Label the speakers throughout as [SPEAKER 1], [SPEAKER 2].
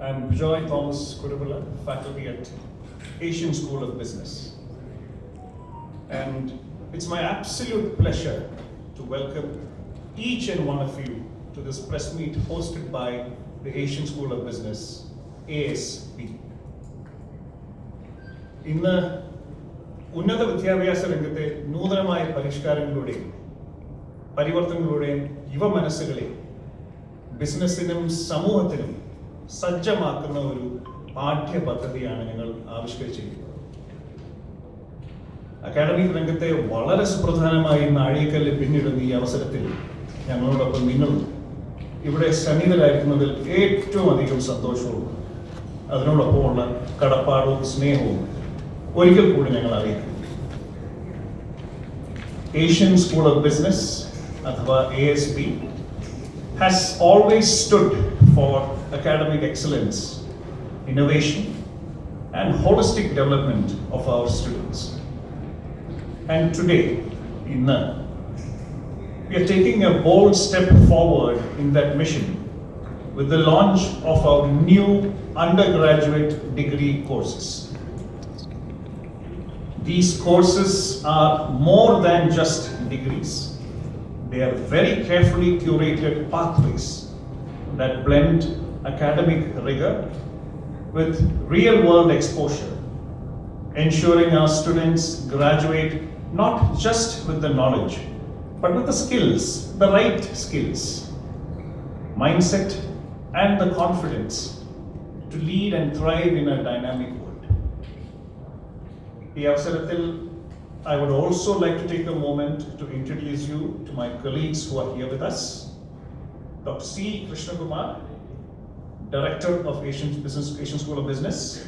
[SPEAKER 1] I'm Bijoy Thomas Kurubula, faculty at Asian School of Business. And it's my absolute pleasure to welcome each and one of you to this press meet hosted by the Asian School of Business, ASB. ഇന്ന് ഉന്നത വിദ്യാഭ്യാസ രംഗത്തെ നൂതനമായ പരിഷ്കാരങ്ങളുടെയും പരിവർത്തനങ്ങളുടെയും യുവ മനസ്സുകളെ ബിസിനസ്സിനും സമൂഹത്തിനും സജ്ജമാക്കുന്ന ഒരു പാഠ്യപദ്ധതിയാണ് ഞങ്ങൾ ആവിഷ്കരിച്ചിരിക്കുന്നത്. അക്കാഡമിക് രംഗത്തെ വളരെ സുപ്രധാനമായി നാഴികക്കല്ല് പിന്നിടുന്ന ഈ അവസരത്തിൽ ഞങ്ങളോടൊപ്പം നിങ്ങൾ ഇവിടെ സന്നിധരായിരിക്കുന്നതിൽ ഏറ്റവും അധികം സന്തോഷവും അതിനോടൊപ്പമുള്ള കടപ്പാടും സ്നേഹവും ഒരിക്കൽ കൂടി ഞങ്ങൾ അറിയിക്കുന്നു ഏഷ്യൻ സ്കൂൾ ഓഫ് ബിസിനസ് അഥവാ A S B has always stood for academic excellence, innovation, and holistic development of our students. And today, in we are taking a bold step forward in that mission with the launch of our new undergraduate degree courses. These courses are more than just degrees. They are very carefully curated pathways that blend academic rigor with real world exposure, ensuring our students graduate not just with the knowledge, but with the skills, the right skills, mindset, and the confidence to lead and thrive in a dynamic world. ഈ അവസരത്തിൽ I would also like to take a moment to introduce you to my colleagues who are here with us. Dr. C. Krishnakumar, Director of Asian Business Asian School of Business.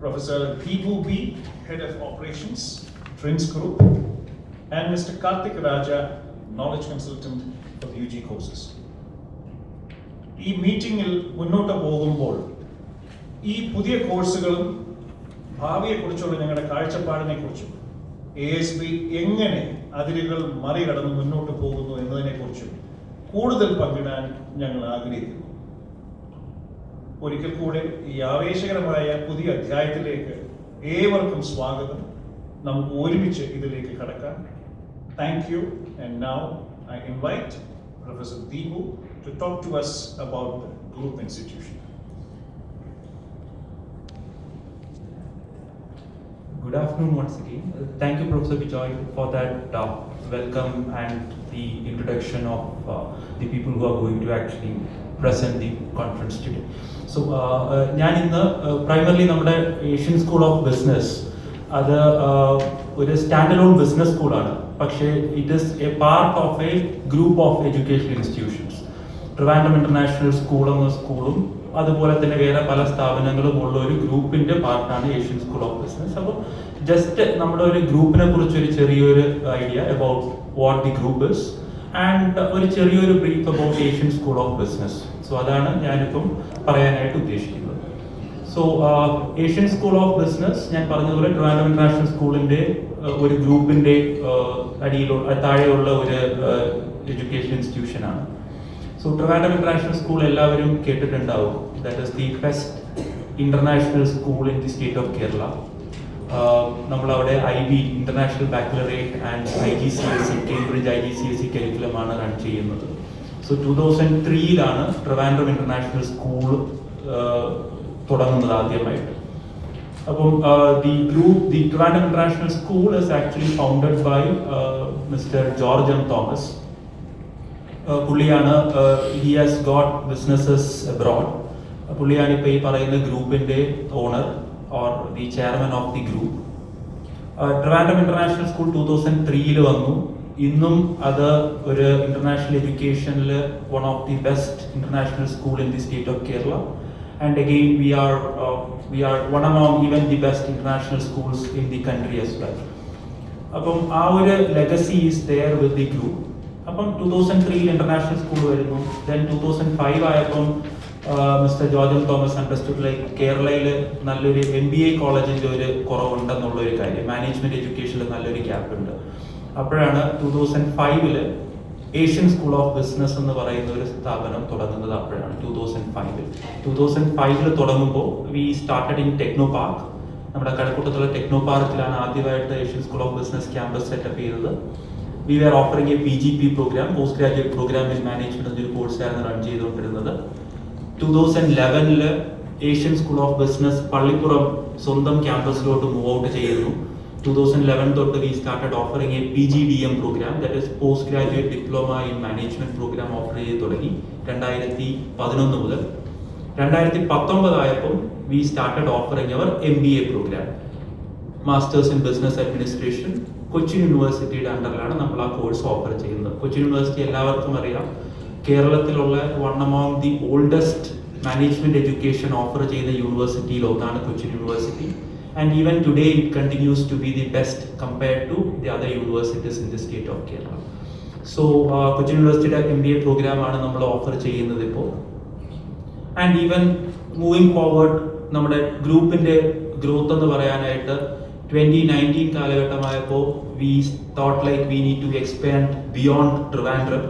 [SPEAKER 1] Professor Deepu B, Head of Operations, Trins Group. And Mr. Karthik Raja, Knowledge Consultant for the UG courses. ഈ മീറ്റിംഗിൽ മുന്നോട്ട് പോകുമ്പോൾ ഈ പുതിയ കോഴ്സുകളും ഭാവിയെക്കുറിച്ചുള്ള ഞങ്ങളുടെ കാഴ്ചപ്പാടിനെ കുറിച്ചും എ എസ് ബി എങ്ങനെ അതിരുകൾ മറികടന്ന് മുന്നോട്ട് പോകുന്നു എന്നതിനെക്കുറിച്ചും കൂടുതൽ പങ്കിടാൻ ഞങ്ങൾ ആഗ്രഹിക്കുന്നു ഒരിക്കൽ കൂടെ ഈ ആവേശകരമായ പുതിയ അധ്യായത്തിലേക്ക് ഏവർക്കും സ്വാഗതം നമുക്ക് ഒരുമിച്ച് ഇതിലേക്ക് കടക്കാം thank you and now I invite professor Deepu to talk to us about the group institution
[SPEAKER 2] Good afternoon once again. Uh, Thank you, Professor Bijoy, for that uh, welcome and the introduction of uh, the people who are going to actually present the conference today. Uh, ഞാൻ ഇന്ന് primarily നമ്മുടെ Asian school of business അത് uh, ഒരു stand alone business സ്കൂളാണ് പക്ഷേ it is a part of a group of education institutions Trivandrum international school എന്ന സ്കൂളും അതുപോലെ തന്നെ വേറെ പല സ്ഥാപനങ്ങളും ഉള്ള ഒരു ഗ്രൂപ്പിന്റെ പാർട്ടാണ് ഏഷ്യൻ സ്കൂൾ ഓഫ് ബിസിനസ് അപ്പോൾ ജസ്റ്റ് നമ്മുടെ ഒരു ഗ്രൂപ്പിനെ കുറിച്ച് ഒരു ചെറിയൊരു idea about what the group is and ഒരു ചെറിയൊരു brief about Asian school of business so അതാണ് ഞാനിപ്പം പറയാനായിട്ട് ഉദ്ദേശിക്കുന്നത്. So Asian school of business ഞാൻ പറഞ്ഞതുപോലെ ട്രിവാൻഡ്രം ഇന്റർനാഷണൽ സ്കൂളിന്റെ ഒരു ഗ്രൂപ്പിന്റെ അടിയിലുള്ള താഴെയുള്ള ഒരു എഡ്യൂക്കേഷൻ ഇൻസ്റ്റിറ്റ്യൂഷൻ ആണ്. സോ ട്രിവാൻഡ്രം ഇന്റർനാഷണൽ സ്കൂൾ എല്ലാവരും കേട്ടിട്ടുണ്ടാവും. That is the best international school in the state of Kerala നമ്മൾ അവിടെ I B international baccalaureate and I G C S E Cambridge I G C S E കരിക്കുലമാണ് run ചെയ്യുന്നത്. So two thousand ത്രീയിലാണ് Trivandrum international school തുടങ്ങുന്നത് ആദ്യമായിട്ട്. അപ്പം the group the Trivandrum international school is actually founded by mister George M Thomas പുള്ളിയാണ് he has got businesses abroad പുള്ളിയാണ് ഇപ്പോൾ ഈ പറയുന്ന ഗ്രൂപ്പിന്റെ owner or the chairman of the group Trivandrum international school two thousand ത്രീയിൽ വന്നു. ഇന്നും അത് ഒരു international എഡ്യൂക്കേഷനിൽ one of the best international school in the state of Kerala and again we are we are one among even the best international schools in the country as well അപ്പം ആ ഒരു legacy is there with the group അപ്പം two thousand ത്രീയിൽ international school വരുന്നു. Then two thousand five ആയപ്പം mister ജോർജൻ Thomas understood like കേരളയിൽ നല്ലൊരു എം ബി എ കോളേജിന്റെ ഒരു കുറവുണ്ടെന്നുള്ള ഒരു കാര്യം. മാനേജ്മെന്റ് എഡ്യൂക്കേഷനിൽ നല്ലൊരു ഗ്യാപ്പ് ഉണ്ട് അപ്പോഴാണ് ടു തൗസൻഡ് ഫൈവിൽ ഏഷ്യൻ സ്കൂൾ ഓഫ് ബിസിനസ് എന്ന് പറയുന്ന ഒരു സ്ഥാപനം തുടങ്ങുന്നത് അപ്പോഴാണ് ടു തൗസൻഡ് ഫൈവിൽ ടു തൗസൻഡ് ഫൈവിൽ തുടങ്ങുമ്പോൾ we started in techno park. നമ്മുടെ കഴക്കൂട്ടത്തുള്ള ടെക്നോ പാർക്കിലാണ് ആദ്യമായിട്ട് Asian school of business campus setup ചെയ്തത്. We are offering A P G P programme postgraduate programme in management എന്നൊരു കോഴ്സായിരുന്നു റൺ ചെയ്തുകൊണ്ടിരുന്നത്. Two thousand ലെവനിൽ Asian school of business Pallippuram സ്വന്തം ക്യാമ്പസിലോട്ട് മൂവ് ഔട്ട് ചെയ്യുന്നു. ടു തൗസൻഡ് ലെവൻ തൊട്ട് we started offering A P G D M programme that is postgraduate diploma in management programme offer ചെയ്ത് തുടങ്ങി രണ്ടായിരത്തി പതിനൊന്ന് മുതൽ രണ്ടായിരത്തി പത്തൊമ്പതായപ്പം we started offering our M B A programme masters in business administration Cochin യൂണിവേഴ്സിറ്റിയുടെ അണ്ടറിലാണ് നമ്മൾ ആ കോഴ്സ് ഓഫർ ചെയ്യുന്നത്. കൊച്ചിൻ യൂണിവേഴ്സിറ്റി എല്ലാവർക്കും അറിയാം. കേരളത്തിലുള്ള one among the oldest management education offer ചെയ്യുന്ന യൂണിവേഴ്സിറ്റിയിൽ ഒന്നാണ് Cochin university and even today it continues to be the best compared to the other universities in the state of Kerala so Cochin യൂണിവേഴ്സിറ്റിയുടെ M B A പ്രോഗ്രാമാണ് നമ്മൾ offer ചെയ്യുന്നത് ഇപ്പോൾ. And even moving forward നമ്മുടെ ഗ്രൂപ്പിന്റെ growth എന്ന് പറയാനായിട്ട് twenty nineteen കാലഘട്ടമായപ്പോൾ we thought like we need to expand beyond Trivandrum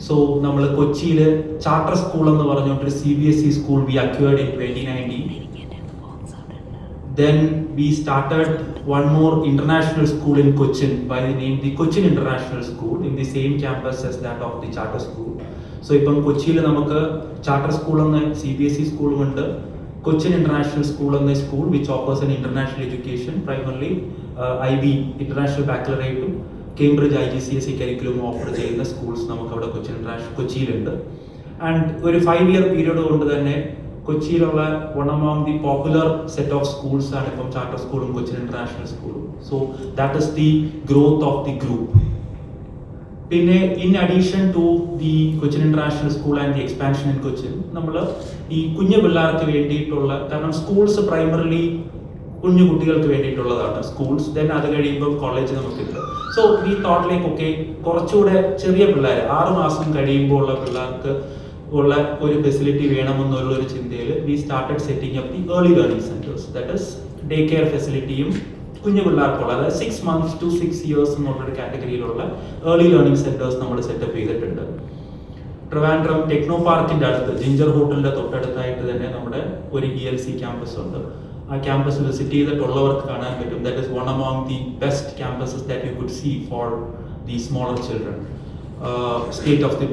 [SPEAKER 2] so നമ്മൾ കൊച്ചിയിൽ ചാർട്ടർ സ്കൂൾ എന്ന് പറഞ്ഞുകൊണ്ട് C B S E school we acquired in twenty nineteen then we started one more international school in Cochin by the name the Cochin international school in the same campus as that of the charter school so ഇപ്പം കൊച്ചിയിൽ നമുക്ക് charter school എന്ന C B S E സ്കൂളുമുണ്ട് Cochin international school എന്ന school which offers an international education primarily I B international ബാക്കലറേറ്റും Cambridge I G C S E curriculum offer ചെയ്യുന്ന schools നമുക്ക് അവിടെ Cochin international കൊച്ചിയിലുണ്ട്. ആൻഡ് ഒരു ഫൈവ് ഇയർ പീരീഡ് കൊണ്ട് തന്നെ കൊച്ചിയിലുള്ള one among the popular set of schools ആണ് ഇപ്പം charter സ്കൂളും കൊച്ചിൻ ഇന്റർനാഷണൽ സ്കൂളും so that is the growth of the group പിന്നെ in addition to the Cochin international school and the expansion in Cochin നമ്മൾ ഈ കുഞ്ഞു പിള്ളേർക്ക് വേണ്ടിയിട്ടുള്ള കാരണം സ്കൂൾസ് പ്രൈമറിലി കുഞ്ഞു കുട്ടികൾക്ക് വേണ്ടിയിട്ടുള്ളതാണ്. സ്കൂൾസ് ദെൻ അത് കഴിയുമ്പോൾ കോളേജ് നമുക്കുണ്ട്. സോ ഈ തോട്ടിലേക്കൊക്കെ കുറച്ചുകൂടെ ചെറിയ പിള്ളേർ ആറു മാസം കഴിയുമ്പോൾ ഉള്ള പിള്ളേർക്ക് ഉള്ള ഒരു ഫെസിലിറ്റി വേണമെന്നുള്ള ഒരു ചിന്തയിൽ we started setting up the early learning centres that is day care ഫെസിലിറ്റിയും കുഞ്ഞു പിള്ളേർക്കുള്ള അതായത് six months to six years എന്നുള്ളൊരു കാറ്റഗറിയിലുള്ള ഏർലി ലേണിംഗ് സെന്റേഴ്സ് നമ്മൾ സെറ്റപ്പ് ചെയ്തിട്ടുണ്ട്. ട്രിവാൻഡ്രം ടെക്നോ പാർക്കിന്റെ അടുത്ത് ജിഞ്ചർ ഹോട്ടലിന്റെ തൊട്ടടുത്തായിട്ട് തന്നെ നമ്മുടെ ഒരു ഇ എൽ സി ക്യാമ്പസ് ഉണ്ട്. ആ ക്യാമ്പസ് വിസിറ്റ് ചെയ്തിട്ടുള്ളവർക്ക് കാണാൻ പറ്റും. That is one among the best campuses that you could see for the smaller children state of the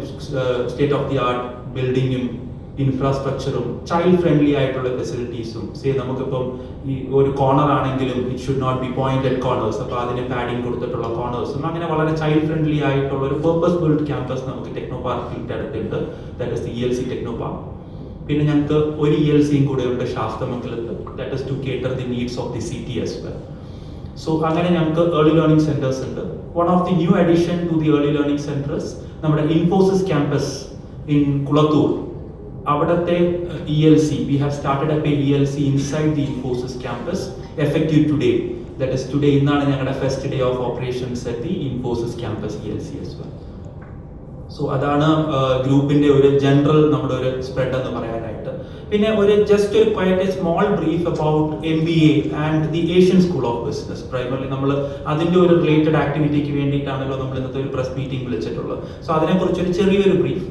[SPEAKER 2] state of the art ബിൽഡിങ്ങും ഇൻഫ്രാസ്ട്രക്ചറും ചൈൽഡ് ഫ്രണ്ട്ലി ആയിട്ടുള്ള ഫെസിലിറ്റീസും സേ നമുക്കിപ്പം ഈ ഒരു കോർണർ ആണെങ്കിലും it should not be pointed corners അപ്പോൾ അതിന് padding കൊടുത്തിട്ടുള്ള കോർണേഴ്സും അങ്ങനെ വളരെ ചൈൽഡ് ഫ്രണ്ട്ലി ആയിട്ടുള്ള ഒരു പേർപ്പസ് ബിൽഡ് ക്യാമ്പസ് നമുക്ക് ടെക്നോ പാർക്കിന്റെ അടുത്തുണ്ട്. That is the E L C techno park പിന്നെ ഞങ്ങൾക്ക് ഒരു ഇ എൽ സിയും കൂടെ ഉണ്ട് ശാസ്തമംഗലത്ത്. That is to cater the needs of the city as well so അങ്ങനെ ഞങ്ങൾക്ക് ഏർലി ലേണിംഗ് സെന്റേഴ്സ് ഉണ്ട്. One of the new addition to the early learning centres നമ്മുടെ ഇൻഫോസിസ് ക്യാമ്പസ് ഇൻ കുളത്തൂർ അവിടുത്തെ E L C we have started up E L C inside the Infosys campus effective today that is today ഇന്നാണ് ഞങ്ങളുടെ first day of operations the Infosys campus E L C as well so അതാണ് ഗ്രൂപ്പിന്റെ ഒരു general നമ്മുടെ ഒരു spread എന്ന് പറയാനായിട്ട്. പിന്നെ ഒരു ജസ്റ്റ് ഒരു quite small brief about M B A and the Asian school of business primarily നമ്മൾ അതിന്റെ ഒരു റിലേറ്റഡ് ആക്ടിവിറ്റിക്ക് വേണ്ടിയിട്ടാണല്ലോ നമ്മൾ ഇന്നത്തെ ഒരു പ്രസ് മീറ്റിംഗ് വിളിച്ചിട്ടുള്ളത്. സോ അതിനെക്കുറിച്ച് ഒരു ചെറിയൊരു brief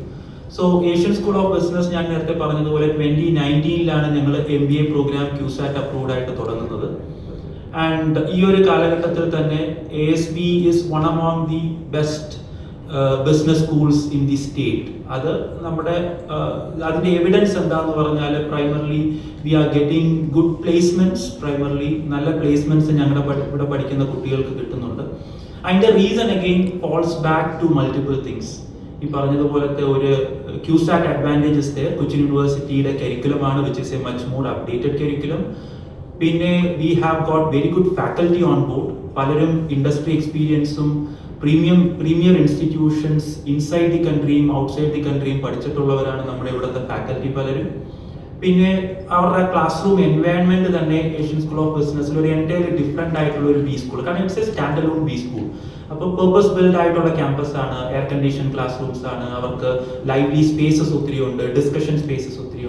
[SPEAKER 2] so Asian school of business ഞാൻ നേരത്തെ പറഞ്ഞതുപോലെ ട്വന്റി നയന്റീനിലാണ് ഞങ്ങൾ M B A programme CUSAT approved ആയിട്ട് തുടങ്ങുന്നത്. ആൻഡ് ഈ ഒരു കാലഘട്ടത്തിൽ തന്നെ A S B is one among the best business schools in the state അത് നമ്മുടെ അതിന്റെ എവിഡൻസ് എന്താന്ന് പറഞ്ഞാൽ primarily we are getting good placements primarily നല്ല പ്ലേസ്മെന്റ്സ് ഞങ്ങളുടെ ഇവിടെ പഠിക്കുന്ന കുട്ടികൾക്ക് കിട്ടുന്നുണ്ട്. അതിന്റെ reason again falls back to multiple things ഈ പറഞ്ഞതുപോലത്തെ ഒരു ക്യൂസാറ്റ് അഡ്വാന്റേജസ് കൊച്ചിൻ യൂണിവേഴ്സിറ്റിയുടെ കരിക്കുലമാണ് which is a much more updated curriculum പിന്നെ we have got very good faculty on board പലരും ഇൻഡസ്ട്രി എക്സ്പീരിയൻസും premium premier institutions inside the കൺട്രിയും outside the കൺട്രിയും പഠിച്ചിട്ടുള്ളവരാണ് നമ്മുടെ ഇവിടുത്തെ ഫാക്കൽറ്റി പലരും. പിന്നെ അവരുടെ ക്ലാസ് റൂം എൻവയൺമെന്റ് തന്നെ ഏഷ്യൻ സ്കൂൾ ഓഫ് ബിസിനസ്സിൽ ഒരു എന്റയർലി ഡിഫറെന്റ് ആയിട്ടുള്ള ഒരു ബി സ്കൂൾ കാരണം it's a stand alone B school അപ്പോൾ പേർപ്പസ് ബിൽഡ് ആയിട്ടുള്ള ക്യാമ്പസ് ആണ് എയർ കണ്ടീഷൻ ക്ലാസ് റൂംസ് ആണ് അവർക്ക് ലൈവ്ലി സ്പേസസ് ഒത്തിരി ഉണ്ട് ഡിസ്കഷൻ സ്പേസസ് ഒത്തിരി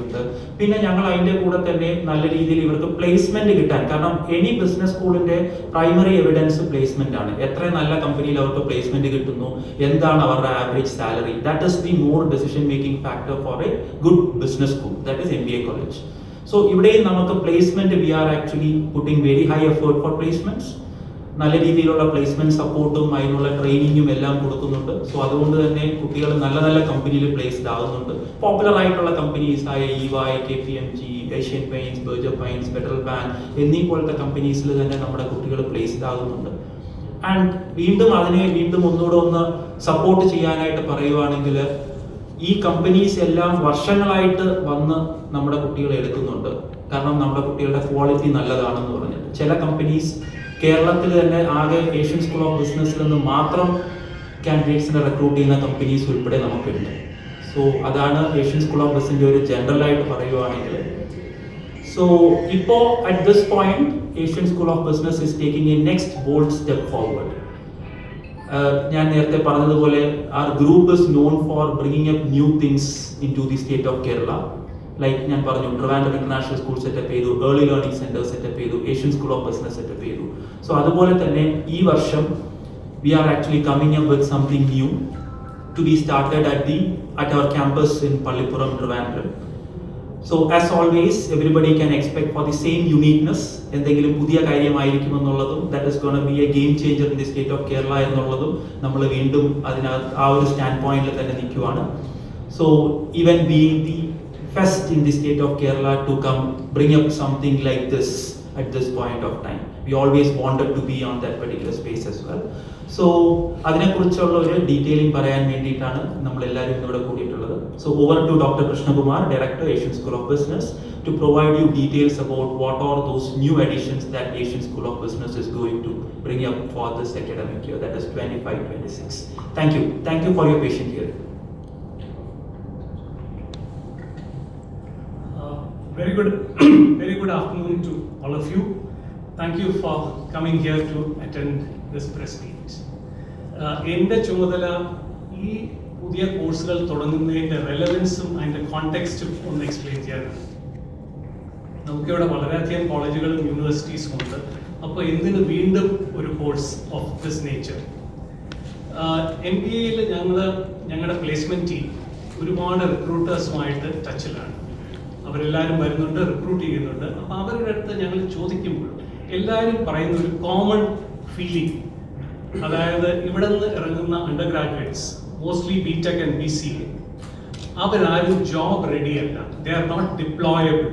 [SPEAKER 2] പിന്നെ ഞങ്ങൾ അതിന്റെ കൂടെ തന്നെ നല്ല രീതിയിൽ ഇവർക്ക് പ്ലേസ്മെന്റ് കിട്ടാൻ കാരണം എനി ബിസിനസ് സ്കൂളിന്റെ പ്രൈമറി എവിഡൻസ് പ്ലേസ്മെന്റ് ആണ്. എത്ര നല്ല കമ്പനിയിൽ അവർക്ക് പ്ലേസ്മെന്റ് കിട്ടുന്നു എന്താണ് അവരുടെ average salary that is the more decision making factor for a good business school that is M B A college so ഇവിടെയും നമുക്ക് placement we are actually putting very high effort for placements നല്ല രീതിയിലുള്ള placement സപ്പോർട്ടും അതിനുള്ള ട്രെയിനിങ്ങും എല്ലാം കൊടുക്കുന്നുണ്ട്. So അതുകൊണ്ട് തന്നെ കുട്ടികൾ നല്ല നല്ല കമ്പനിയിൽ പ്ലേസ്ഡ് ആകുന്നുണ്ട് പോപ്പുലർ ആയിട്ടുള്ള കമ്പനീസ് ആയ EY K P M G Asian Paints Berger Paints Federal Bank എന്നീ പോലത്തെ കമ്പനീസിൽ തന്നെ നമ്മുടെ കുട്ടികൾ പ്ലേസ്ഡ് ആകുന്നുണ്ട് ആൻഡ് വീണ്ടും അതിനെ വീണ്ടും ഒന്നുകൂടെ ഒന്ന് സപ്പോർട്ട് ചെയ്യാനായിട്ട് പറയുവാണെങ്കിൽ ഈ കമ്പനീസ് എല്ലാം വർഷങ്ങളായിട്ട് വന്ന് നമ്മുടെ കുട്ടികളെ എടുക്കുന്നുണ്ട്. കാരണം നമ്മുടെ കുട്ടികളുടെ ക്വാളിറ്റി നല്ലതാണെന്ന് പറഞ്ഞിട്ട്. ചില കമ്പനീസ് കേരളത്തിൽ തന്നെ ആകെ ഏഷ്യൻ സ്കൂൾ ഓഫ് ബിസിനസ്സിൽ നിന്ന് മാത്രം കാൻഡിഡേറ്റ്സിനെ റിക്രൂട്ട് ചെയ്യുന്ന കമ്പനീസ് ഉൾപ്പെടെ നമുക്കുണ്ട്. സോ അതാണ് ഏഷ്യൻ സ്കൂൾ ഓഫ് ബിസിന്റെ ഒരു ജനറൽ ആയിട്ട് പറയുവാണെങ്കിൽ. സോ ഇപ്പോൾ at this point Asian school of business is taking a next bold step forward ഞാൻ നേരത്തെ പറഞ്ഞതുപോലെ our group is known for bringing up new things into the state of Kerala like ഞാൻ പറഞ്ഞു Trivandrum international school setup ചെയ്തു early learning centre setup ചെയ്തു Asian school of business setup ചെയ്തു. So അതുപോലെ തന്നെ ഈ വർഷം we are actually coming up with something new to be started at the at our campus in Pallippuram Trivandrum so as always everybody can expect for the same uniqueness എന്തെങ്കിലും പുതിയ കാര്യമായിരിക്കും എന്നുള്ളതും that is gonna be a game changer in the state of Kerala എന്നുള്ളതും നമ്മൾ വീണ്ടും അതിനകത്ത് ആ ഒരു സ്റ്റാൻഡ് പോയിന്റിൽ തന്നെ നിൽക്കുവാണ്. So even being the first in the state of Kerala to come bring up something like this at this point of time. We always wanted to be on that particular space as well. So അതിനെക്കുറിച്ചുള്ള ഒരു detailing പറയാൻ വേണ്ടിയിട്ടാണ് നമ്മൾ എല്ലാവരും ഇവിടെ കൂടിയിട്ടുള്ളത് so over to doctor Krishnakumar director Asian school of business to provide you details about what are those new additions that Asian school of business is going to bring up for this academic year that is twenty five twenty six thank you thank you for your patience
[SPEAKER 3] here Very good, very good afternoon to all of you. Thank you for coming here to attend this press meet. Uh, എന്റെ ചുമതല ഈ പുതിയ കോഴ്സുകൾ തുടങ്ങുന്നതിന്റെ റെലവൻസും അതിന്റെ കോണ്ടെക്സ്റ്റും ഒന്ന് explain ചെയ്യാനാണ്. നമുക്കിവിടെ വളരെയധികം കോളേജുകളും യൂണിവേഴ്സിറ്റീസും ഉണ്ട്. അപ്പോൾ എന്തിന് വീണ്ടും ഒരു course of this nature an B എയിൽ ഞങ്ങൾ ഞങ്ങളുടെ പ്ലേസ്മെന്റ് ടീം ഒരുപാട് റിക്രൂട്ടേഴ്സുമായിട്ട് ടച്ചിലാണ് അവരെല്ലാവരും വരുന്നുണ്ട് റിക്രൂട്ട് ചെയ്യുന്നുണ്ട്. അപ്പോൾ അവരുടെ അടുത്ത് ഞങ്ങൾ ചോദിക്കുമ്പോൾ എല്ലാവരും പറയുന്ന ഒരു കോമൺ ഫീലിംഗ് അതായത് ഇവിടെ നിന്ന് ഇറങ്ങുന്ന undergraduates mostly B tech and B C A അവരാരും ജോബ് റെഡി അല്ല. ദേ ആർ നോട്ട് ഡിപ്ലോയബിൾ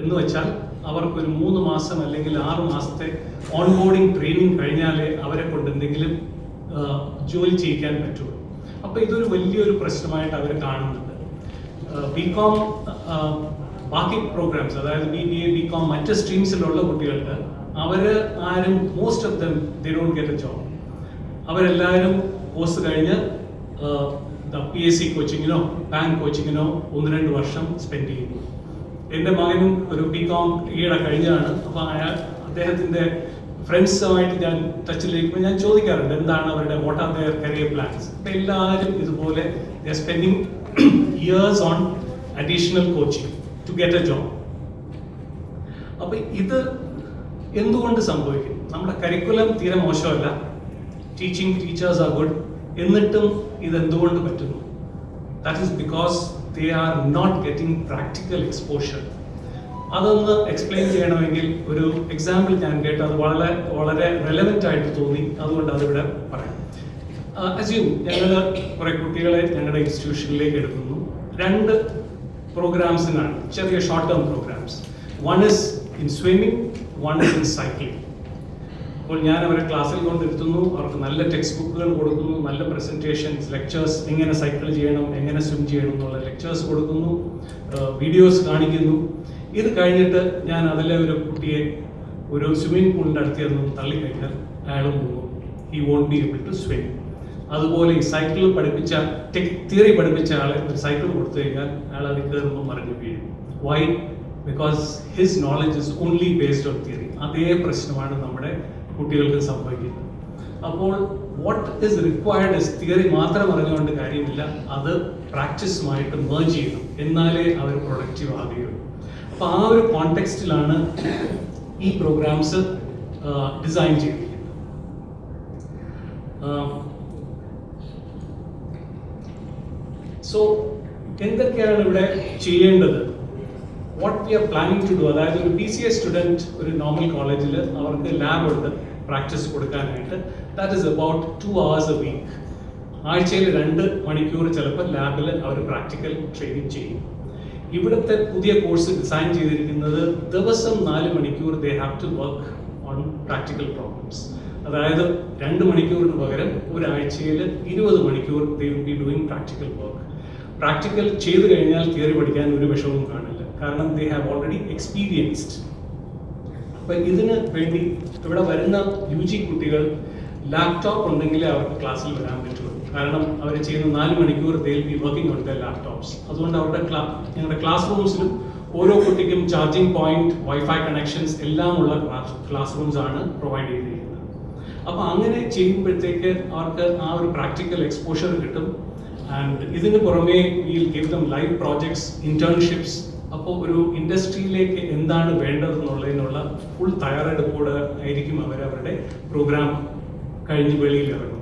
[SPEAKER 3] എന്ന് വെച്ചാൽ അവർക്ക് ഒരു മൂന്ന് മാസം അല്ലെങ്കിൽ ആറ് മാസത്തെ ഓൺബോർഡിംഗ് ട്രെയിനിങ് കഴിഞ്ഞാലേ അവരെ കൊണ്ട് എന്തെങ്കിലും ജോലി ചെയ്യിക്കാൻ പറ്റുള്ളൂ. അപ്പോൾ ഇതൊരു വലിയൊരു പ്രശ്നമായിട്ട് അവർ കാണുന്നുണ്ട്. ബി കോം ബാക്കി പ്രോഗ്രാംസ് അതായത് B B A B com മറ്റ് സ്ട്രീംസിലുള്ള കുട്ടികൾക്ക് അവർ ആരും most of them they don't get a job അവരെല്ലാവരും കോഴ്സ് കഴിഞ്ഞ് പി എസ് സി കോച്ചിങ്ങിനോ ബാങ്ക് കോച്ചിങ്ങിനോ ഒന്ന് രണ്ട് വർഷം സ്പെൻഡ് ചെയ്യുന്നു. എന്റെ മകനും ഒരു ബി കോം ഈയിടെ കഴിഞ്ഞതാണ് അപ്പോൾ അയാൾ അദ്ദേഹത്തിന്റെ ഫ്രണ്ട്സുമായിട്ട് ഞാൻ ടച്ചിലിരിക്കുമ്പോൾ ഞാൻ ചോദിക്കാറുണ്ട് എന്താണ് അവരുടെ what are their career plans അപ്പം എല്ലാവരും ഇതുപോലെ spending years on additional coaching to get a job അപ്പൊ ഇത് എന്തുകൊണ്ട് സംഭവിക്കും? നമ്മുടെ കരിക്കുലം തീരെ മോശമല്ല. ടീച്ചിങ് ടീച്ചേഴ്സ് ആർ ഗുഡ് എന്നിട്ടും ഇത് എന്തുകൊണ്ട് പറ്റുന്നു? That is because they are not getting practical exposure അതൊന്ന് എക്സ്പ്ലെയിൻ ചെയ്യണമെങ്കിൽ ഒരു എക്സാമ്പിൾ ഞാൻ കേട്ട്. അത് വളരെ വളരെ റെലവെന്റ് ആയിട്ട് തോന്നി. അതുകൊണ്ട് അതിവിടെ പറയാം. അസ്യൂം ഞങ്ങൾ കുറെ കുട്ടികളെ ഞങ്ങളുടെ ഇൻസ്റ്റിറ്റ്യൂഷനിലേക്ക് എടുക്കുന്നു. രണ്ട് പ്രോഗ്രാംസിനാണ് ചെറിയ short term programmes one is in swimming one is in cycling അപ്പോൾ ഞാൻ അവരെ ക്ലാസ്സിൽ കൊണ്ടിരുത്തുന്നു അവർക്ക് നല്ല ടെക്സ്റ്റ് ബുക്കുകൾ കൊടുക്കുന്നു നല്ല പ്രസന്റേഷൻസ് ലെക്ചേഴ്സ് എങ്ങനെ സൈക്കിൾ ചെയ്യണം എങ്ങനെ സ്വിം ചെയ്യണം എന്നുള്ള ലെക്ചേഴ്സ് കൊടുക്കുന്നു വീഡിയോസ് കാണിക്കുന്നു. ഇത് കഴിഞ്ഞിട്ട് ഞാൻ അതിലെ ഒരു കുട്ടിയെ ഒരു സ്വിമ്മിംഗ് പൂളിന്റെ അടുത്ത് ചെന്ന് തള്ളിക്കഴിഞ്ഞാൽ അയാൾ മുങ്ങും he won't be able to swim അതുപോലെ ഈ സൈക്കിൾ പഠിപ്പിച്ച ടെക് തിയറി പഠിപ്പിച്ച ആളെ ഒരു സൈക്കിൾ കൊടുത്തു കഴിഞ്ഞാൽ അയാൾ അത് കയറുമ്പോൾ മറിഞ്ഞു വീഴും. Why because his knowledge is only based on theory അതേ പ്രശ്നമാണ് നമ്മുടെ കുട്ടികൾക്ക് സംഭവിക്കുന്നത്. അപ്പോൾ what is required is theory മാത്രം അറിഞ്ഞുകൊണ്ട് കാര്യമില്ല. അത് പ്രാക്ടീസുമായിട്ട് മേർജ് ചെയ്യണം. എന്നാലേ അവർ പ്രൊഡക്റ്റീവ് ആകുകയുള്ളൂ. അപ്പോൾ ആ ഒരു കോണ്ടെക്സ്റ്റിലാണ് ഈ പ്രോഗ്രാംസ് ഡിസൈൻ ചെയ്തിരിക്കുന്നത്. സോ എന്തൊക്കെയാണ് ഇവിടെ ചെയ്യേണ്ടത്? What we are planning to do അതായത് ഒരു പി സി എ സ്റ്റുഡന്റ് ഒരു നോർമൽ കോളേജിൽ അവർക്ക് ലാബ് ഉണ്ട് പ്രാക്ടീസ് കൊടുക്കാനായിട്ട് that is about two hours a week ആഴ്ചയിൽ രണ്ട് മണിക്കൂർ ചിലപ്പോൾ ലാബിൽ അവർ പ്രാക്ടിക്കൽ ട്രെയിനിങ് ചെയ്യും. ഇവിടുത്തെ പുതിയ കോഴ്സ് ഡിസൈൻ ചെയ്തിരിക്കുന്നത് ദിവസം നാല് മണിക്കൂർ they have to work on practical problems അതായത് രണ്ട് മണിക്കൂറിന് പകരം ഒരാഴ്ചയിൽ ഇരുപത് മണിക്കൂർ they will be doing practical work practical ചെയ്തു കഴിഞ്ഞാൽ തിയറി പഠിക്കാൻ ഒരു വിഷമവും കാണില്ല. കാരണം ദേ ഹാവ് ഓൾറെഡി എക്സ്പീരിയൻസ്ഡ് അപ്പൊ ഇതിന് വേണ്ടി ഇവിടെ വരുന്ന യു ജി കുട്ടികൾ ലാപ്ടോപ്പ് ഉണ്ടെങ്കിലേ അവർക്ക് ക്ലാസ്സിൽ വരാൻ പറ്റുള്ളൂ. കാരണം അവർ ചെയ്യുന്ന നാല് മണിക്കൂർ they be working on the laptops അതുകൊണ്ട് അവരുടെ ക്ലാ ഞങ്ങളുടെ ക്ലാസ് റൂംസിലും ഓരോ കുട്ടിക്കും ചാർജിംഗ് പോയിന്റ് വൈഫൈ കണക്ഷൻസ് എല്ലാം ഉള്ള ക്ലാസ് റൂംസ് ആണ് പ്രൊവൈഡ് ചെയ്തിരിക്കുന്നത്. അപ്പോൾ അങ്ങനെ ചെയ്യുമ്പോഴത്തേക്ക് അവർക്ക് ആ ഒരു പ്രാക്ടിക്കൽ എക്സ്പോഷർ കിട്ടും. ആൻഡ് ഇതിന് പുറമെ will give them live projects internships അപ്പോൾ ഒരു ഇൻഡസ്ട്രിയിലേക്ക് എന്താണ് വേണ്ടതെന്നുള്ളതിനുള്ള ഫുൾ തയ്യാറെടുപ്പോടെ ആയിരിക്കും അവർ അവരുടെ പ്രോഗ്രാം കഴിഞ്ഞ് വെളിയിൽ ഇറങ്ങുന്നത്.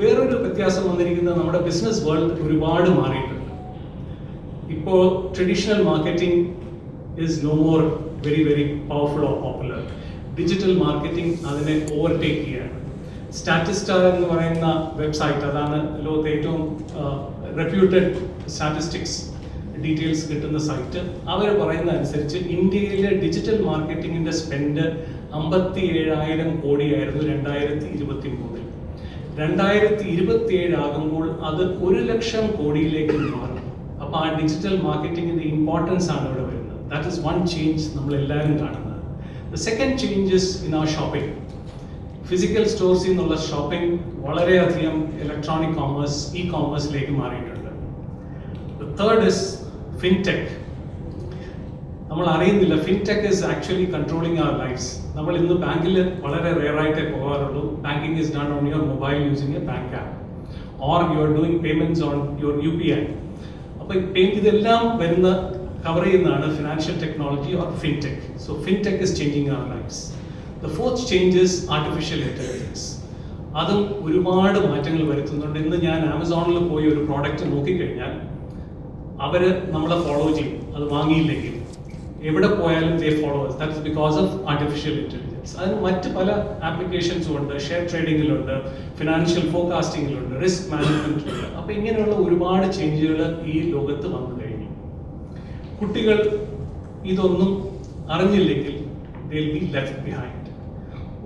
[SPEAKER 3] വേറൊരു വ്യത്യാസം വന്നിരിക്കുന്നത് നമ്മുടെ ബിസിനസ് വേൾഡ് ഒരുപാട് മാറിയിട്ടുണ്ട്. ഇപ്പോൾ traditional marketing is no more very very powerful or popular digital marketing അതിനെ ഓവർടേക്ക് ചെയ്യാണ്. സ്റ്റാറ്റിസ്റ്റ എന്ന് പറയുന്ന വെബ്സൈറ്റ് അതാണ് ലോകത്തെ ഏറ്റവും റെപ്യൂട്ടഡ് സ്റ്റാറ്റിസ്റ്റിക്സ് ഡീറ്റെയിൽസ് കിട്ടുന്ന സൈറ്റ് അവർ പറയുന്ന അനുസരിച്ച് ഇന്ത്യയിലെ ഡിജിറ്റൽ മാർക്കറ്റിംഗിന്റെ സ്പെൻഡ് അമ്പത്തി ഏഴായിരം കോടിയായിരുന്നു രണ്ടായിരത്തി ഇരുപത്തി മൂന്നിൽ രണ്ടായിരത്തി ഇരുപത്തി ഏഴ് ആകുമ്പോൾ അത് ഒരു ലക്ഷം കോടിയിലേക്ക് മാറും. അപ്പോൾ ആ ഡിജിറ്റൽ മാർക്കറ്റിംഗിന്റെ ഇമ്പോർട്ടൻസ് ആണ് ഇവിടെ വരുന്നത്. ദാറ്റ് ഇസ് വൺ ചേഞ്ച് നമ്മൾ എല്ലാവരും കാണുന്നത് ദ സെക്കൻഡ് ചേഞ്ചസ് ഇൻ ആ ഷോപ്പിംഗ് ഫിസിക്കൽ സ്റ്റോഴ്സിൽ നിന്നുള്ള ഷോപ്പിംഗ് വളരെയധികം ഇലക്ട്രോണിക് കോമേഴ്സ് ഇ കോമേഴ്സിലേക്ക് മാറിയിട്ടുണ്ട്. തേർഡ് ഇസ് ഫിൻടെക് നമ്മൾ അറിയുന്നില്ല fintech is actually controlling our lives നമ്മൾ ഇന്ന് ബാങ്കിൽ വളരെ റെയർ ആയിട്ടേ പോകാറുള്ളൂ. Banking is done on your mobile using a bank app or you are doing payments on your U P I അപ്പോൾ ഇതെല്ലാം വരുന്ന കവർ ചെയ്യുന്നതാണ് financial technology or fintech so fintech is changing our lives the fourth changes artificial intelligence അതും ഒരുപാട് മാറ്റങ്ങൾ വരുത്തുന്നുണ്ട്. ഇന്ന് ഞാൻ ആമസോണിൽ പോയി ഒരു പ്രോഡക്റ്റ് നോക്കിക്കഴിഞ്ഞാൽ അവർ നമ്മളെ ഫോളോ ചെയ്യും. അത് വാങ്ങിയില്ലെങ്കിൽ എവിടെ പോയാലും they follow that because of artificial intelligence അതിന് മറ്റ് പല ആപ്ലിക്കേഷൻസും ഉണ്ട്. ഷെയർ ട്രേഡിങ്ങിലുണ്ട് ഫിനാൻഷ്യൽ ഫോർകാസ്റ്റിങ്ങിലുണ്ട് റിസ്ക് മാനേജ്മെന്റിലുണ്ട് അപ്പൊ ഇങ്ങനെയുള്ള ഒരുപാട് ചേഞ്ചുകൾ ഈ ലോകത്ത് വന്നു കഴിഞ്ഞു. കുട്ടികൾ ഇതൊന്നും അറിഞ്ഞില്ലെങ്കിൽ ദിൽ ബി ലെഫ്റ്റ് ബിഹൈൻഡ്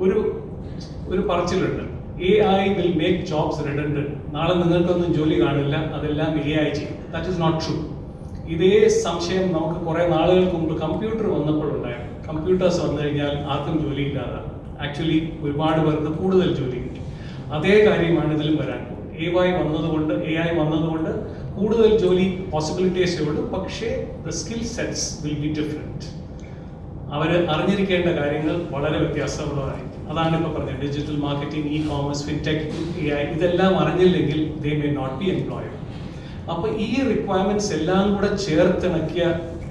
[SPEAKER 3] ഒരു ഒരു പറച്ചിലുണ്ട്. A I will make jobs redundant നാളെ നിങ്ങൾക്കൊന്നും ജോലി കാണില്ല. അതെല്ലാം എ ഐ ചെയ്യും. ദാറ്റ് ഇസ് നോട്ട് ട്രൂ ഇതേ സംശയം നമുക്ക് കുറേ നാളുകൾക്ക് മുമ്പ് കമ്പ്യൂട്ടർ വന്നപ്പോഴുണ്ടായിരുന്നു കമ്പ്യൂട്ടേഴ്സ് വന്നു കഴിഞ്ഞാൽ ആർക്കും ജോലി ഇല്ലാതാണ് ആക്ച്വലി ഒരുപാട് പേർക്ക് കൂടുതൽ ജോലി കിട്ടി. അതേ കാര്യമാണ് ഇതിലും വരാൻ എ വൈ വന്നതുകൊണ്ട് എ ഐ വന്നതുകൊണ്ട് കൂടുതൽ ജോലി പോസിബിലിറ്റീസേ ഉള്ളൂ പക്ഷേ the skill sets will be different അവർ അറിഞ്ഞിരിക്കേണ്ട കാര്യങ്ങൾ വളരെ വ്യത്യാസമുള്ളതായിരിക്കും. അതാണ് ഇപ്പോൾ പറഞ്ഞത്. Digital marketing e commerce fintech ഇതെല്ലാം അറിഞ്ഞില്ലെങ്കിൽ they may not be employed അപ്പോൾ ഈ റിക്വയർമെന്റ്സ് എല്ലാം കൂടെ ചേർത്തിണക്കിയ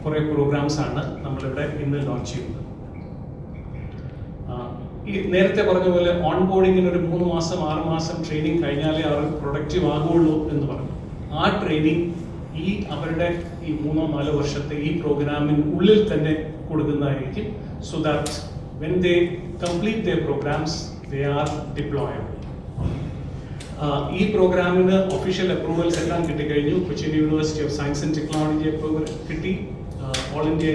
[SPEAKER 3] കുറേ പ്രോഗ്രാംസ് ആണ് നമ്മളിവിടെ ഇന്ന് ലോഞ്ച് ചെയ്യുന്നത്. ഈ നേരത്തെ പറഞ്ഞ പോലെ ഓൺ ബോർഡിങ്ങിന് ഒരു മൂന്ന് മാസം ആറ് മാസം ട്രെയിനിങ് കഴിഞ്ഞാലേ അവർ പ്രൊഡക്റ്റീവ് ആകുള്ളൂ എന്ന് പറഞ്ഞു. ആ ട്രെയിനിങ് ഈ അവരുടെ ഈ മൂന്നോ നാലോ വർഷത്തെ ഈ പ്രോഗ്രാമിന് ഉള്ളിൽ തന്നെ കൊടുക്കുന്നതായിരിക്കും. So that when they complete the programs they are deployable ഈ പ്രോഗ്രാമിന് ഒഫീഷ്യൽ അപ്രൂവൽസ് എല്ലാം കിട്ടിക്കഴിഞ്ഞു. Cochin university of science and technology approval കിട്ടി. ഓൾ ഇന്ത്യ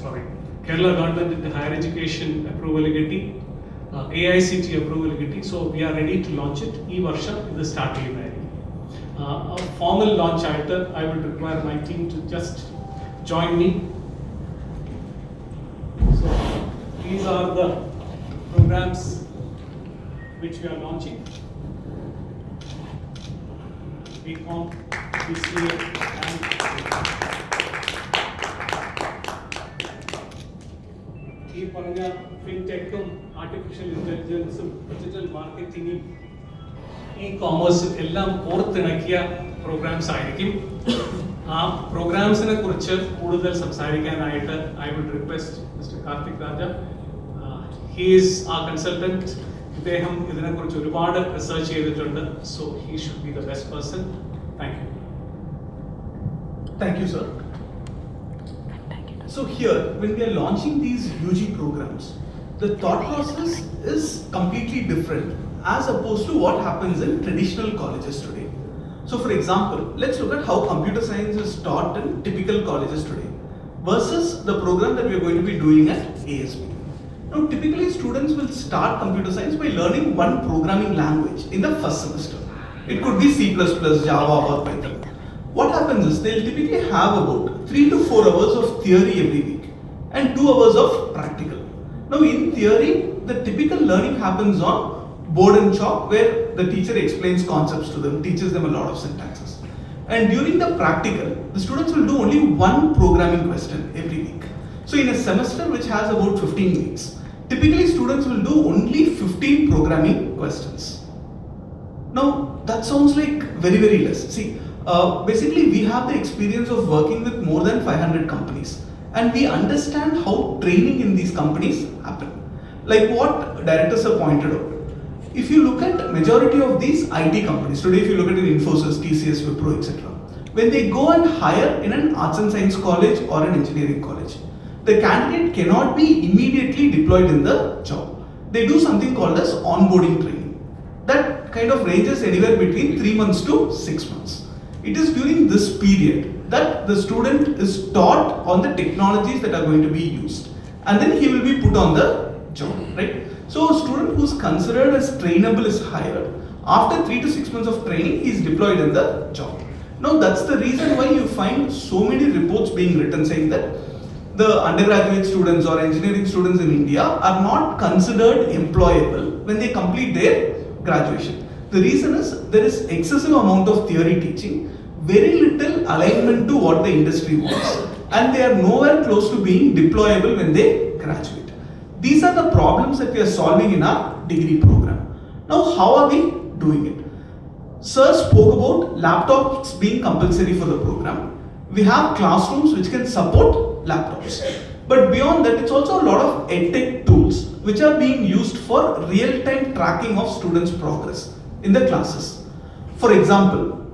[SPEAKER 3] സോറി കേരള ഗവൺമെന്റിന്റെ ഹയർ എഡ്യൂക്കേഷൻ അപ്രൂവൽ കിട്ടി. A I C T approval കിട്ടി. So we are ready to launch it ഈ വർഷം ഇത് സ്റ്റാർട്ട് ചെയ്യുന്നതായിരിക്കും. ഫോമൽ ലോഞ്ച് ആയിട്ട് I will require my team to just join me. So these are the programs which we are launching. BCom, BCA and ഈ പറഞ്ഞ ഫിൻടെക്കും artificial ഇന്റലിജൻസും ഡിജിറ്റൽ മാർക്കറ്റിംഗും ഇ കോമേഴ്സും എല്ലാം ഓർത്തിണക്കിയ പ്രോഗ്രാംസ് ആയിരിക്കും ആ പ്രോഗ്രാംസിനെ കുറിച്ച് കൂടുതൽ സംസാരിക്കാനായിട്ട് I would request mister Karthik Raja he's a consultant ഇദ്ദേഹം ഇതിനെക്കുറിച്ച് ഒരുപാട് റിസർച്ച് ചെയ്തിട്ടുണ്ട് so he should be the best person thank you
[SPEAKER 4] Thank you, sir. So here, when we are launching these UG programs, the thought process is completely different as opposed to what happens in traditional colleges today. So for example, let's look at how computer science is taught in typical colleges today versus the program that we are going to be doing at ASB. Now typically students will start computer science by learning one programming language in the first semester. It could be C++, Java or Python. What happens is they'll typically have about three to four hours of theory every week and two hours of practical. Now, in theory, the typical learning happens on board and chalk, where the teacher explains concepts to them, teaches them a lot of syntaxes. And during the practical, the students will do only one programming question every week. So, in a semester which has about 15 weeks, typically students will do only 15 programming questions. Now, that sounds like very, very less. See, uh, basically, we have the experience of working with more than 500 companies, and we understand how training in these companies happen. Like what directors have pointed out. If you look at majority of these IT companies today, if you look at Infosys, TCS, Wipro, etc., when they go and hire in an arts and science college or an engineering college, the candidate cannot be immediately deployed in the job. They do something called as onboarding training that kind of ranges anywhere between 3 months to 6 months. It is during this period that the student is taught on the technologies that are going to be used and then he will be put on the job, right? So a student who's considered as trainable is hired. After 3 to 6 months of training, he is deployed in the job. Now that's the reason why you find so many reports being written saying that the undergraduate students or engineering students in India are not considered employable when they complete their graduation. The reason is there is excessive amount of theory teaching, very little alignment to what the industry wants, and they are nowhere close to being deployable when they graduate. These are the problems that we are solving in our degree program. Now, how are we doing it? Sir spoke about laptops being compulsory for the program. We have classrooms which can support laptops. But beyond that, it's also a lot of edtech tools which are being used for real-time tracking of students' progress in the classes. For example,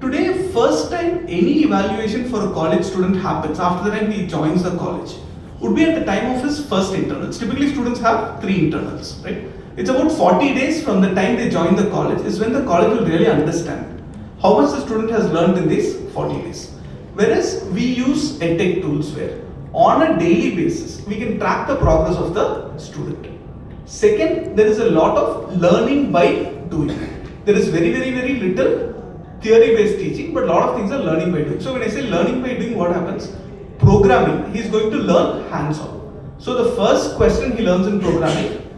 [SPEAKER 4] today, first time any evaluation for a college student happens after the time he joins the college would be at the time of his first internals. Typically, students have three internals, right? It's about 40 days from the time they join the college is when the college will really understand how much the student has learned in these 40 days. Whereas we use edtech tools where on a daily basis we can track the progress of the student. Second, there is a lot of learning by doing. There is very, very, very little theory based teaching, but a lot of things are learning by doing. So when I say learning by doing, what happens? Programming, he is going to learn hands on. So the first question he learns in programming,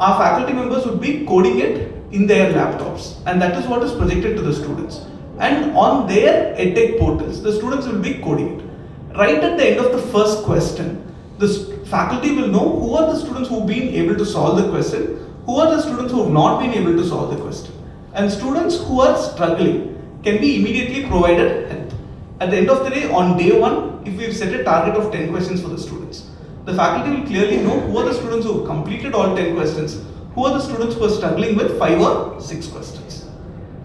[SPEAKER 4] our faculty members would be coding it in their laptops, and that is what is projected to the students. And on their edtech portals, the students will be coding it. Right at the end of the first question, the faculty will know who are the students who have been able to solve the question, who are the students who have not been able to solve the question. And students who are struggling can be immediately provided help. At the end of the day, on day one, if we've set a target of 10 questions for the students, the faculty will clearly know who are the students who have completed all 10 questions, who are the students who are struggling with 5 or 6 questions.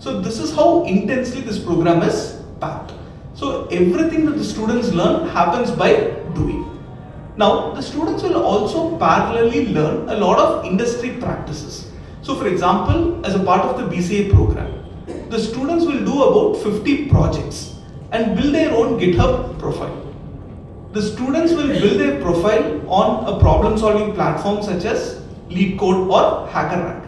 [SPEAKER 4] So, this is how intensely this program is packed. So, everything that the students learn happens by doing. Now, the students will also parallelly learn a lot of industry practices. So, for example, as a part of the BCA program, the students will do about 50 projects and build their own GitHub profile. The students will build their profile on a problem solving platform such as LeetCode or HackerRank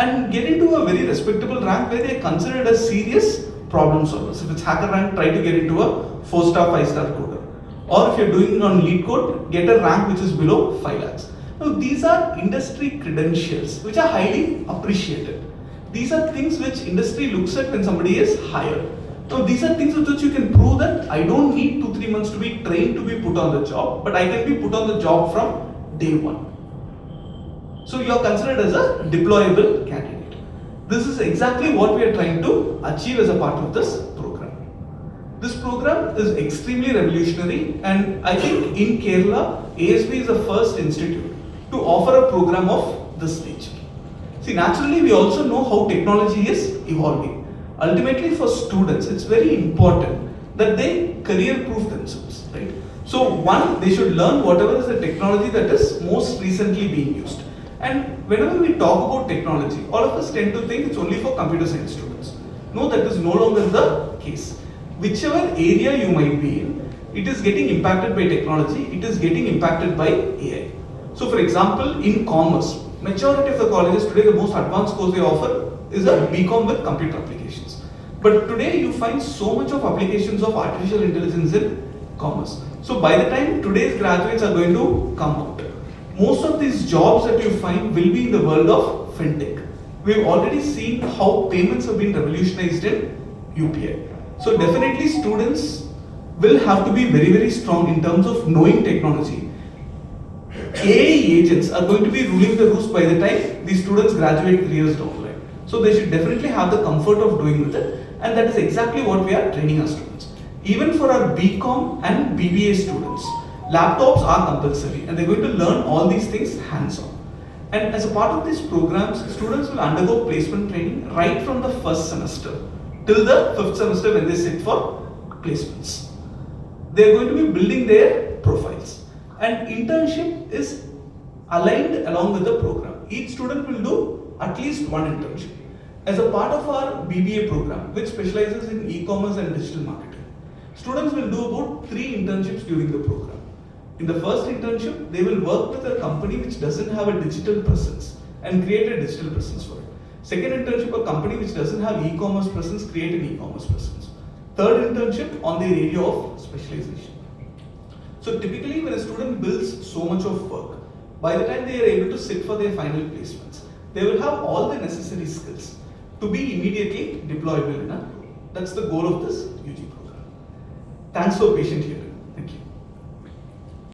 [SPEAKER 4] and get into a very respectable rank where they are considered as serious problem solvers. If it's hacker rank, try to get into a 4 star, 5 star coder. Or if you're doing it on LeetCode, get a rank which is below 5 lakhs. Now, these are industry credentials which are highly appreciated. These are things which industry looks at when somebody is hired. Now, these are things with which you can prove that I don't need 2 3 months to be trained to be put on the job, but I can be put on the job from day one. So, you are considered as a deployable candidate. This is exactly what we are trying to achieve as a part of this program. This program is extremely revolutionary, and I think in Kerala, ASB is the first institute to offer a program of this nature. See, naturally, we also know how technology is evolving. Ultimately, for students, it's very important that they career proof themselves, right? So, one, they should learn whatever is the technology that is most recently being used. And whenever we talk about technology, all of us tend to think it's only for computer science students. No, that is no longer the case. Whichever area you might be in, it is getting impacted by technology, it is getting impacted by AI. So, for example, in commerce, majority of the colleges today, the most advanced course they offer is a BCom with computer applications. But today, you find so much of applications of artificial intelligence in commerce. So, by the time today's graduates are going to come out, most of these jobs that you find will be in the world of fintech. We've already seen how payments have been revolutionized in UPI. So, definitely, students will have to be very, very strong in terms of knowing technology AI agents are going to be ruling the roost by the time these students graduate three years down the line. So they should definitely have the comfort of doing with it, and that is exactly what we are training our students. Even for our BCom and BBA students, laptops are compulsory, and they're going to learn all these things hands-on. And as a part of these programs, students will undergo placement training right from the first semester till the fifth semester when they sit for placements. They are going to be building their profiles. And internship is aligned along with the program. Each student will do at least one internship. As a part of our bba program which specializes in e-commerce and digital marketing students will do about three internships during the program in the first internship they will work with a company which doesn't have a digital presence and create a digital presence for it second internship a company which doesn't have e-commerce presence create an e-commerce presence Third internship on the area of specialization. So typically when a student builds so much of work, by the time they are able to sit for their final placements, they will have all the necessary skills to be immediately deployable in a That's the goal of this UG program. Thanks for patient hearing.